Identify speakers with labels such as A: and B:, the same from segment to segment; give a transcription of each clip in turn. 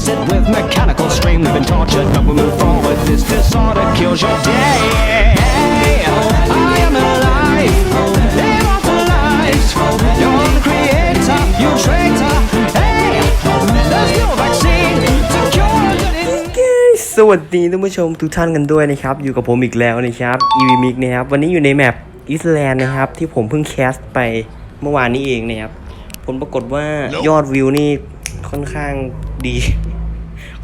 A: visit with mechanical stream. We've been tortured, but we move forward. This disorder kills your day. I am alive, immortalized. You're the creator, you traitor. Hey, there's no vaccine to cure the
B: สวัสดีท่านผู้ชมทุกท่านกันด้วยนะครับ อยู่กับผมอีกแล้วนะครับ e v m i x นะครับ วันนี้อยู่ในแมปอิสแลนด์นะครับ ที่ผมเพิ่งแคสไปเมื่อวานนี้เองนะครับ ผลปรากฏว่ายอดวิวนี่ค่อนข้างดี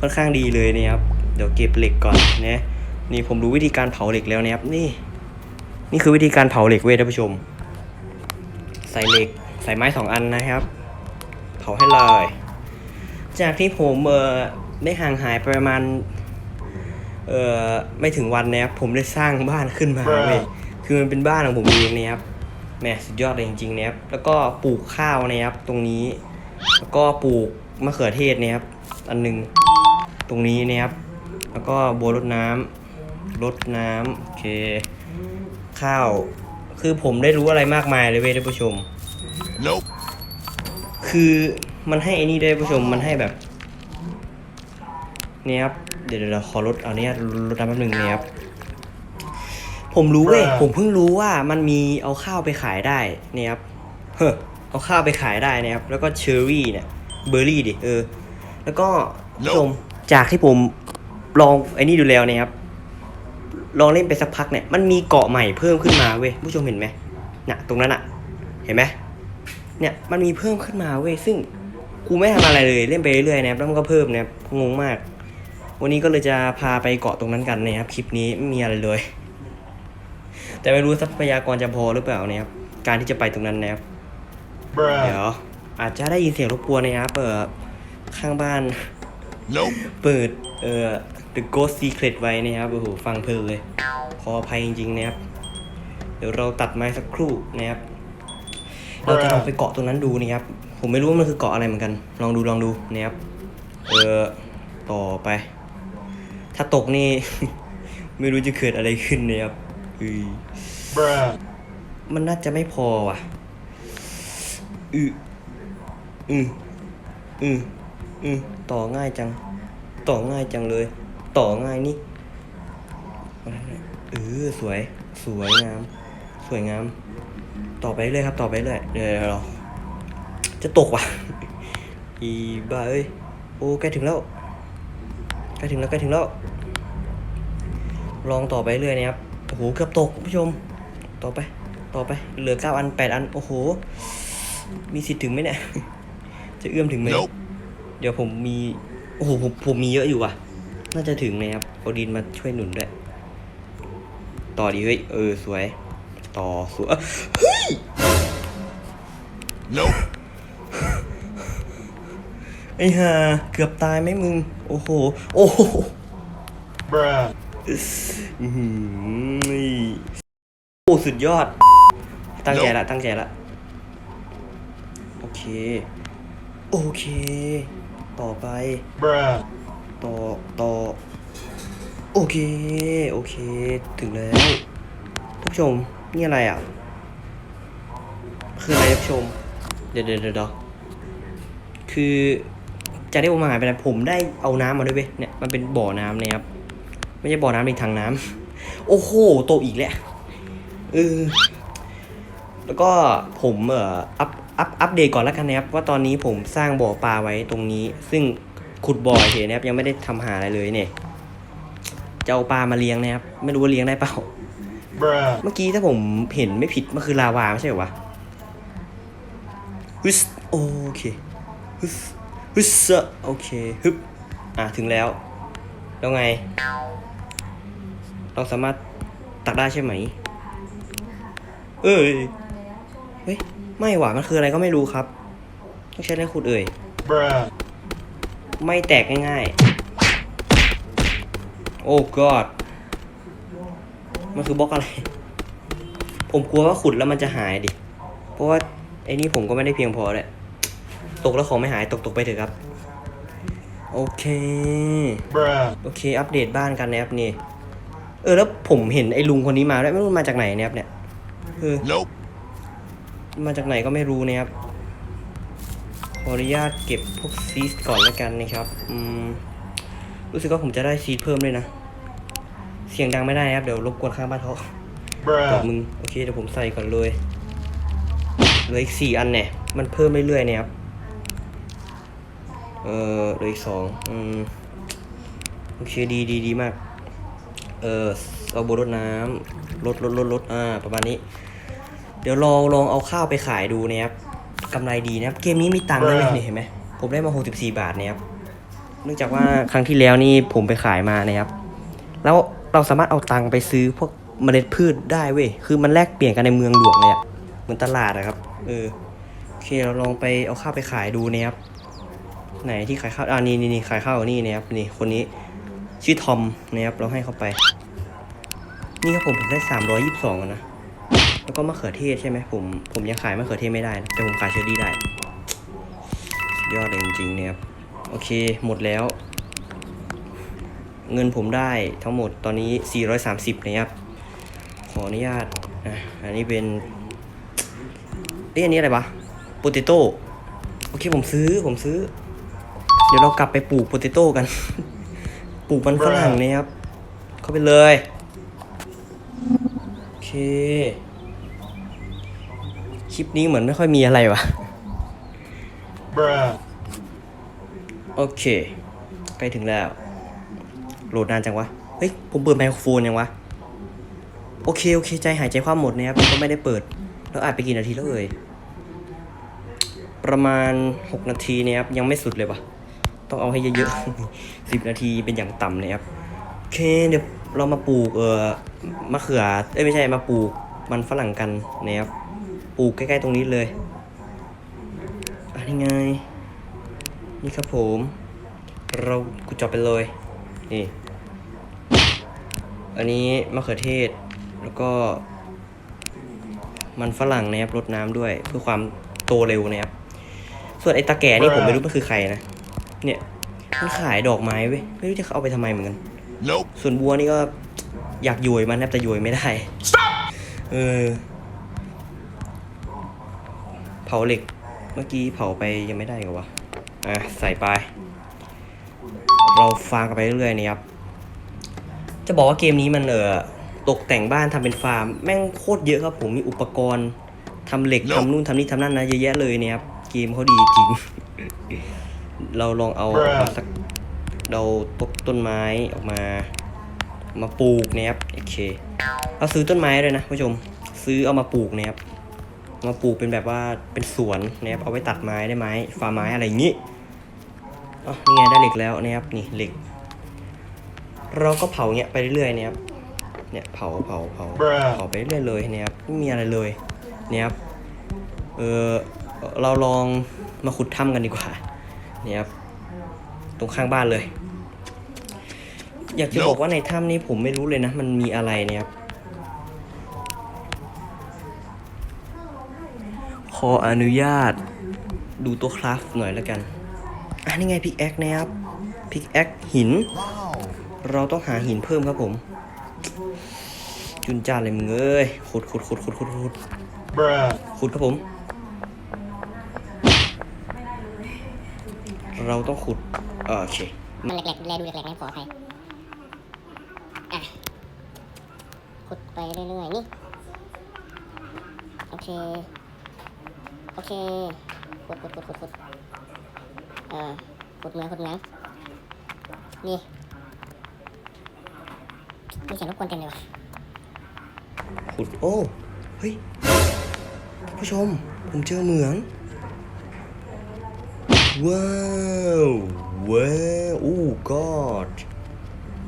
B: ค่อนข้างดีเลยนะครับ เดี๋ยวเก็บเหล็กก่อนนะนี่ผมรู้วิธีการเผาเหล็กแล้วนะครับ นี่ นี่คือวิธีการเผาเหล็กเว้ยท่านผู้ชม ใส่เหล็กใส่ไม้สองอันนะครับ เผาให้เลยจากที่ผมเออได้ห่างหายประมาณเอ่อไม่ถึงวันนะครับผมได้สร้างบ้านขึ้นมาเว้ยคือมันเป็นบ้านของผมเองนะครับแหมสุดยอดเลยจริงๆนะครับ แล้วก็ปลูกข้าวนะครับตรงนี้ แล้วก็ปลูกมะเขือเทศนะครับ อันหนึง ตรงนี้นะครับ แล้วก็บัวรดน้ำรดน้ำโอเค ข้าว คือผมได้รู้อะไรมากมายเลยเว้ยท่านผู้ชม
C: Nope.
B: คือมันให้ไอ้นี่ด้วยท่านผู้ชม มันให้แบบเนี่ยครับ เดี๋ยวเดี๋ยวเดี๋ยวขอลดเอาเนี้ยลดน้ำแป๊บหนึงเนี่ยครับ ผมรู้เว้ย
C: Bruh
B: ผมเพิ่งรู้ว่ามันมีเอาข้าวไปขายได้เนี่ยครับ เฮ้อเอาข้าวไปขายได้นะครับ แล้วก็เชอร์รี่เนี่ย เบอร์รี่ดิ เออ แล้วก็ผู้ชม จากที่ผมลองไอ้นี่ดูแล้วเนี่ยครับ ลองเล่นไปสักพักเนี่ย มันมีเกาะใหม่เพิ่มขึ้นมาเว้ยผู้ชมเห็นไหมน่ะ ตรงนั้นอะเห็นไหมเนี่ยมันมีเพิ่มขึ้นมาเว้ยซึ่งกูไม่ทำอะไรเลยเล่นไปเรื่อยๆนะครับแล้วมันก็เพิ่มนะครับงงมาก วันนี้ก็เลยจะพาไปเกาะตรงนั้นกันนะครับคลิปนี้ไม่มีอะไรเลย แต่ไม่รู้ทรัพยากรจะพอหรือเปล่านะครับการที่จะไปตรงนั้นนะครับเดี๋ยว
C: Bruh.
B: อาจจะได้ยินเสียงรบกวนนะครับเปิดข้างบ้าน
C: Nope.
B: เปิดเอ่อ The Ghost Secret ไว้นะครับ โอ้โห ฟังเพลินเลย ขออภัยจริงๆนะครับ เดี๋ยวเราตัดไม้สักครู่นะครับ เราจะลองไปเกาะตรงนั้นดูนะครับ ผมไม่รู้ว่ามันคือเกาะอะไรเหมือนกัน ลองดูลองดูนะครับ เออ ต่อไป ถ้าตกนี่ ไม่รู้จะเกิดอะไรขึ้นนะครับอือ
C: Bruh.
B: มันน่าจะไม่พอว่ะ อืออืออือ อือต่อง่ายจัง ต่อง่ายจังเลย ต่อง่ายนี่เออสวย สวยงาม สวยงาม ต่อไปเรื่อยครับ ต่อไปเรื่อยเดี๋ยวเราจะตกว่ะ อีบ้าเอ้ย โอ้ใกล้ถึงแล้ว ใกล้ถึงแล้วใกล้ถึงแล้ว ลองต่อไปเรื่อยนะครับ โอ้โห เกือบตกผู้ชม ต่อไป ต่อไป เหลือเก้าอันแปดอัน โอ้โห มีสิทธิ์ถึงไหมเนี่ย จะเอื้อมถึงไหม
C: Nope.
B: เดี๋ยวผมมี โอ้โหผมผมมีเยอะอยู่ว่ะ น่าจะถึงนะครับเอาดินมาช่วยหนุนด้วย ต่อดีเฮ้ย เออ สวย ต่อสวยเอ้ย
C: Nope.
B: ไอ้ห่าเกือบตายไหมมึง โอ้โห โอ้โห
C: Bruh.
B: อื้อหือโอ้สุดยอด ตั้งใจละ ตั้งใจละ โอเค โอเค ต่อไป
C: Bruh.
B: ต่อต่อ โอเค โอเค ถึงแล้วท่านผู้ชม นี่อะไรอะ คืออะไรท่านผู้ชม เดี๋ยวเดี๋ยวเดี๋ยวเดี๋ยวคือจากที่ผมหายไปนะผมได้เอาน้ำมาด้วยเว้ยเนี่ยมันเป็นบ่อน้ำนะครับ ไม่ใช่บ่อน้ำเป็นถังน้ำ โอ้โห โตอีกแล้วเออแล้วก็ผมเอ่ออัพ อัพอัปเดตก่อนแล้วกันนะครับว่าตอนนี้ผมสร้างบ่อปลาไว้ตรงนี้ ซึ่งขุดบ่อเฉยนะครับ ยังไม่ได้ทำหาอะไรเลยเนี่ยจะเอาปลามาเลี้ยงนะครับ ไม่รู้ว่าเลี้ยงได้เปล่า
C: Bruh.
B: เมื่อกี้ถ้าผมเห็นไม่ผิดมันคือลาวาไม่ใช่เหรอวะฮึสโอเคฮึสฮึสโอเคฮึบอะถึงแล้ว แล้วไง เราสามารถตักได้ใช่ไหม เอ้ยเฮ้ย ไม่หว่ามันคืออะไรก็ไม่รู้ครับ ต้องใช้อะไรขุดเอ่ย
C: Bruh.
B: ไม่แตกง่ายๆ โอ้ god มันคือบล็อกอะไร ผมกลัวว่าขุดแล้วมันจะหายดิ เพราะว่าไอ้นี่ผมก็ไม่ได้เพียงพอเลยตกแล้วของไม่หายตกตกไปเถอะครับ โอเค
C: Bruh.
B: โอเค อัปเดตบ้านกันนะครับนี่ เออแล้วผมเห็นไอ้ลุงคนนี้มาด้วยไม่รู้มาจากไหนนะครับเนี่ย เออ
C: Nope.
B: มาจากไหนก็ไม่รู้นะครับออนุญาตเก็บพวกซีสก่อนแล้วกันนะครับอืมรู้สึกว่าผมจะได้ซีดเพิ่มด้วยนะ เสียงดังไม่ได้นะครับ เดี๋ยวรบกวนข้างบ้านเขาบอก
C: Bruh.
B: มึง โอเคเดี๋ยวผมใส่ก่อนเลยเหลืออีกสี่อันเนี่ย มันเพิ่มเรื่อยๆเนี่ยครับ เออเหลืออีกสองอืมโอเคดีดีดีมาก เออเอาโบรดน้ำลดลดลดลดอ่า ประมาณนี้เดี๋ยวลองลองเอาข้าวไปขายดูนะครับกำไรดีนะครับ เกมนี้มีตังค์ด้วยนี่เห็นไหมผมได้มา 64 บาทนะครับ เนื่องจากว่าครั้งที่แล้วนี่ผมไปขายมานะครับ แล้วเราสามารถเอาตังค์ไปซื้อพวกเมล็ดพืชได้เว้ย คือมันแลกเปลี่ยนกันในเมืองหลวงเลยอะเหมือนตลาดอะครับ เออ โอเค เราลองไปเอาข้าวไปขายดูนะครับ ไหนที่ขายข้าว อ่านี่นี่นี่ขายข้าวนี่นะครับ นี่คนนี้ชื่อทอมนะครับ เราให้เขาไป นี่ครับผมผมได้ 322อะนะ แล้วก็มะเขือเทศใช่ไหมผมผมยังขายมะเขือเทศไม่ได้นะแต่ผมขายเชอร์รี่ได้ ยอดเลยจริงๆเนี่ยครับโอเคหมดแล้ว เงินผมได้ทั้งหมดตอนนี้ 430 นะครับ ขออนุญาตอันนี้เป็นเอ๊ะอันนี้อะไรปะโปเตโต้โอเคผมซื้อผมซื้อ เดี๋ยวเรากลับไปปลูกโปเตโต้กัน ปลูกมันฝรั่งนะครับ เข้าไปเลย โอเค คลิปนี้เหมือนไม่ค่อยมีอะไรวะ
C: Bruh.
B: โอเค ใกล้ถึงแล้ว โหลดนานจังวะ เฮ้ย ผมเปิดไมโครโฟนยังวะ โอเค โอเค ใจหายใจความหมดนะครับผมก็ไม่ได้เปิด แล้วอัดไปกี่นาทีแล้วเอ่ย ประมาณ 6 นาทีเนี่ยครับ ยังไม่สุดเลยวะต้องเอาให้เยอะๆ10นาทีเป็นอย่างต่ำนะครับ โอเค เดี๋ยวเรามาปลูกเอ่อมะเขือ เอ้ยไม่ใช่ มาปลูกมันฝรั่งกันนะครับ ปลูกใกล้ๆตรงนี้เลยอันนี้ไง นี่ครับผม เรากูเจอบไปเลย นี่ อันนี้มะเขือเทศ แล้วก็ มันฝรั่งนะครับรดน้ำด้วย เพื่อความโตเร็วนะครับ ส่วนไอ้ตาแก่นี่ผมไม่รู้มันคือใครนะ เนี่ยมันขายดอกไม้เว้ย ไม่รู้จะเอาไปทำไมเหมือนกัน
C: Nope.
B: ส่วนบัวนี่ก็อยากโยยมันแทบจะโยยไม่ได้ เออ เผาเหล็ก เมื่อกี้เผาไปยังไม่ได้เหรอวะ อะ ใส่ไป เราฟาร์มกันไปเรื่อยๆนี่ครับ จะบอกว่าเกมนี้มันเออตกแต่งบ้านทำเป็นฟาร์ม แม่งโคตรเยอะครับผมมีอุปกรณ์ทำเหล็กทำนู่นทำนี่ทำนั่นนะเยอะแยะเลยเนี่ยครับ เกมเขาดีจริง เราลองเอาออกมาสักเราตกต้นไม้ออกมา มาปลูกนะครับโอเค เราซื้อต้นไม้เลยนะผู้ชม ซื้อเอามาปลูกนะครับเอา มาปลูกเป็นแบบว่าเป็นสวนนะครับเอาไว้ตัดไม้ได้ไม้ฟาร์มไม้อะไรอย่างนี้อ๋อนี่ไงได้เหล็กแล้วนะครับนี่เหล็ก เราก็เผาเนี้ยไปเรื่อยๆนะครับเนี่ยเผาเผาเผา
C: Bruh.
B: เผาไปเรื่อยๆเลยนะครับไม่มีอะไรเลยเนี่ยครับเออเราลองมาขุดถ้ำกันดีกว่าเนี่ยครับตรงข้างบ้านเลย อยากจะบอกว่าในถ้ำนี้ผมไม่รู้เลยนะ มันมีอะไรเนี่ยครับ ขออนุญาตดูตัวคราฟหน่อยแล้วกันอะนี่ไงพิกแอคนะครับพิกแอคหิน เราต้องหาหินเพิ่มครับผม จุนจ้าเลยมึงเอ้ยขุดขุดขุดขุดขุดขุดขุดครับผม เราต้องขุดโอเค
D: มันแหลกๆแลดูแหลกๆนะขออภัยอะขุดไปเรื่อยๆนี่ โอเค โอเคขุดขุดขุดขุดขุดเออขุดเหมืองขุดเหมืองนี่มีเสียงรบกวนเต็มเลยว่ะ
B: ขุดโอ้เฮ้ยท่านผู้ชม ผมเจอเหมือง ว้าวว้าวอู้กอด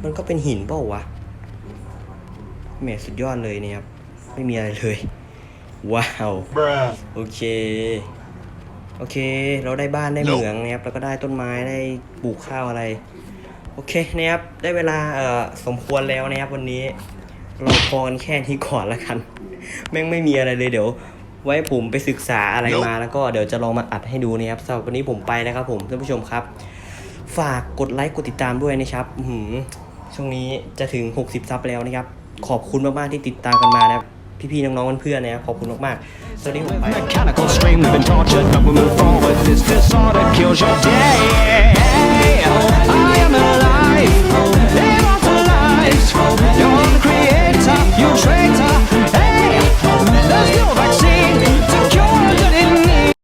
B: มันก็เป็นหินเปล่าวะแหมสุดยอดเลยเนี่ยครับ ไม่มีอะไรเลย ว้าว
C: Bruh.
B: โอเค โอเค เราได้บ้านได้เหมืองนะครับ แล้วก็ได้ต้นไม้ได้ปลูกข้าวอะไร โอเคนะครับ ได้เวลาเอ่อสมควรแล้วนะครับวันนี้ เราพอกันแค่นี้ก่อนแล้วกัน แม่งไม่มีอะไรเลยเดี๋ยว ไว้ผมไปศึกษาอะไรมาแล้วก็เดี๋ยวจะลองมาอัดให้ดูนะครับสำหรับวันนี้ผมไปแล้วครับ ผมท่านผู้ชมครับ ฝากกดไลค์กดติดตามด้วยนะครับอื้อหือช่วงนี้จะถึง 60 ซับแล้วนะครับ ขอบคุณมากๆที่ติดตามกันมานะครับ พี่ๆน้องๆเพื่อนๆนะครับขอบคุณมากๆสวัสดีผมไป
A: Mechanical strain, we've been tortured, but we move forward. This disorder kills your day. I am alive, live off the light. You're the creator.